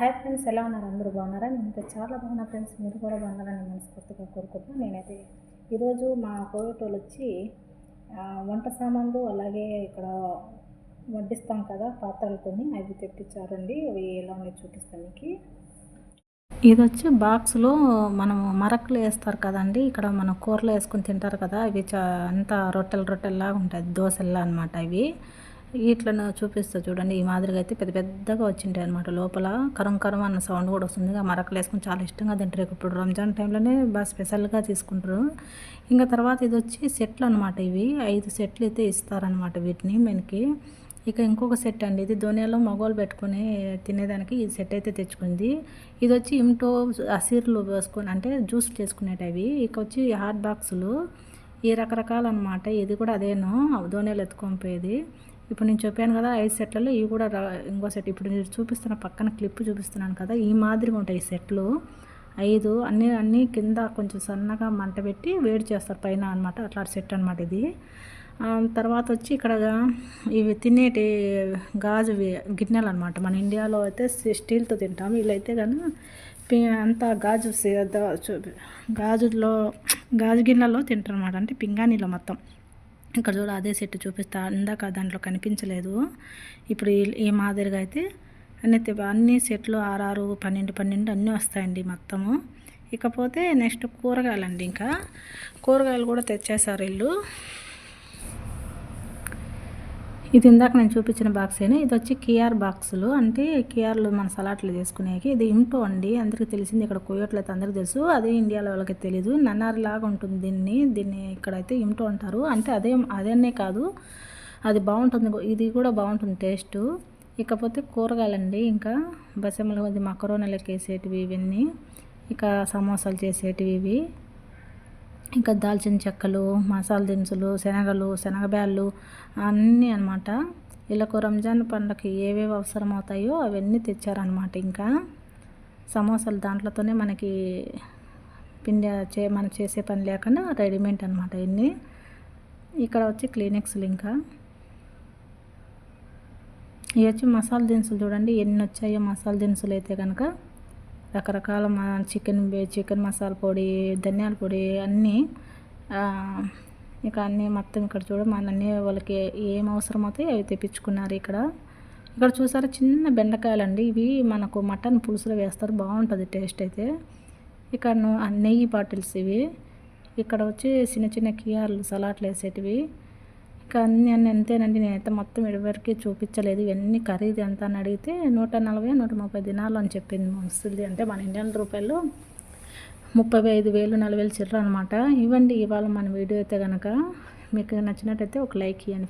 Hi friends ఎలా ఉన్నారు? అందరూ బాగున్నారా? నేనైతే చాలా బాగున్నా ఫ్రెండ్స్. మీరు కూడా బాగున్నారని మనస్ఫూర్తిగా కోరుకుంటున్నాను నేనైతే ఈరోజు మా కోరిటోళ్ళు వచ్చి వంట సామాన్లు అలాగే ఇక్కడ వడ్డిస్తాం కదా పాత్రలు కొన్ని అవి తెప్పించారండి. అవి ఎలా ఉన్నాయి చూపిస్తాను మీకు. ఇది వచ్చి బాక్స్లో మనము మరకలు వేస్తారు కదండి. ఇక్కడ మనం కూరలో వేసుకొని తింటారు కదా ఇవి చా అంతా రొట్టెలు రొట్టెల్లాగా ఉంటాయి. దోశల్లా అనమాట ఇవి ఇట్లా చూపిస్తా చూడండి. ఈ మాదిరిగా అయితే పెద్ద పెద్దగా వచ్చింటాయి అనమాట లోపల కరం కరం అన్న సౌండ్ కూడా వస్తుంది. ఆ మరకలు వేసుకొని చాలా ఇష్టంగా తింటారు. ఇప్పుడు రంజాన్ టైంలోనే బాగా స్పెషల్గా తీసుకుంటారు. ఇంకా తర్వాత ఇది వచ్చి సెట్లు అనమాట ఇవి. ఐదు సెట్లు అయితే ఇస్తారనమాట వీటిని మనకి. ఇక ఇంకొక సెట్ అండి. ఇది ధోనియాలో మగవాళ్ళు పెట్టుకుని తినేదానికి ఈ సెట్ అయితే తెచ్చుకుంది. ఇది వచ్చి ఇమ్టో అసీర్లు వేసుకొని అంటే జ్యూస్ చేసుకునేటవి ఇక వచ్చి హాట్ బాక్సులు. ఈ రకరకాలన్నమాట. ఇది కూడా అదేను. ధోనియాలు ఎత్తుకొని పోయేది. ఇప్పుడు నేను చెప్పాను కదా ఐదు సెట్లలో ఇవి కూడా ఇంకో సెట్. ఇప్పుడు నేను చూపిస్తున్న పక్కన క్లిప్ చూపిస్తున్నాను కదా ఈ మాదిరిగా ఉంటాయి సెట్లు. ఐదు అన్నీ అన్నీ కింద కొంచెం సన్నగా మంట పెట్టి వేడి చేస్తారు పైన అనమాట అట్లా సెట్ అనమాట ఇది. తర్వాత వచ్చి ఇక్కడ ఇవి తినేటి గాజు గిన్నెలు అనమాట మన ఇండియాలో అయితే స్టీల్తో తింటాము వీళ్ళైతే కానీ పి- అంతా గాజు చూ- గాజులో గాజు గిన్నెలో తింటారు అనమాట అంటే పింగాణీలో మొత్తం. ఇక్కడ చూడ అదే సెట్ చూపిస్తా. ఇందాక దాంట్లో కనిపించలేదు. ఇప్పుడు ఈ- మాదిరిగా అయితే అన్ని అన్ని సెట్లు ఆరారు పన్నెండు పన్నెండు అన్నీ వస్తాయండి మొత్తము. ఇకపోతే నెక్స్ట్ కూరగాయలండి ఇంకా. కూరగాయలు కూడా తెచ్చేసారు ఇల్లు. ఇది ఇందాక నేను చూపించిన బాక్సేనే ఇది వచ్చి కియార్ బాక్సులు అంటే కియార్లు మన సలాట్లు చేసుకునేకి ఇది ఇంటో అండి. అందరికీ తెలిసింది ఇక్కడ కోయట్లు అయితే అందరికీ తెలుసు. అదే ఇండియాలో వాళ్ళకి తెలియదు నన్నారి లాగా ఉంటుంది దీన్ని. దీన్ని ఇక్కడైతే ఇంటో అంటారు. అంటే అదే అదేనే కాదు. అది బాగుంటుంది. ఇది కూడా బాగుంటుంది టేస్ట్ ఇకపోతే కూరగాయలండి. ఇంకా బసెమ్మలు అది మకరోనలకు వేసేటివి ఇవన్నీ. ఇక సమోసాలు చేసేటివి ఇవి. ఇంకా దాల్చిన చెక్కలు మసాలా దినుసులు శనగలు శనగబ్యాళ్ళు అన్నీ అనమాట వీళ్ళకు రంజాన్ పండుగకి ఏవేవి అవసరం అవుతాయో అవన్నీ తెచ్చారనమాట ఇంకా. సమోసాలు దాంట్లోతోనే మనకి పిండి చే మనం చేసే పని లేకుండా రెడీమేడ్ అనమాట ఇన్ని. ఇక్కడ వచ్చి క్లినిక్స్లు ఇంకా. ఇవి వచ్చి మసాలా దినుసులు చూడండి ఎన్ని వచ్చాయో మసాలా దినుసులు అయితే కనుక రకరకాల మా చికెన్ చికెన్ మసాలా పొడి ధనియాల పొడి అన్నీ ఇక అన్నీ మొత్తం ఇక్కడ చూడ మన వాళ్ళకి ఏం అవసరం అవుతాయి అవి తెప్పించుకున్నారు ఇక్కడ. ఇక్కడ చూసారా చిన్న బెండకాయలు అండి ఇవి మనకు మటన్ పులుసులో వేస్తారు బాగుంటుంది టేస్ట్ అయితే. ఇక్కడ నెయ్యి బాటిల్స్ ఇవి. ఇక్కడ వచ్చి చిన్న చిన్న కియార్లు సలాట్లు వేసేటివి. ఇంకా అన్నీ అన్నీ అంతేనండి నేనైతే మొత్తం ఇదివరకు చూపించలేదు. ఇవన్నీ ఖరీదు ఎంత అని అడిగితే నూట నలభై నూట ముప్పై దినాలు అని చెప్పింది వస్తుంది అంటే మన ఇండియన్ రూపాయలు ముప్పై ఐదు వేలు నలభై వేలు చిల్లర అనమాట ఇవ్వండి ఇవాళ మన వీడియో అయితే కనుక మీకు నచ్చినట్టయితే ఒక లైక్ ఇవ్వండి.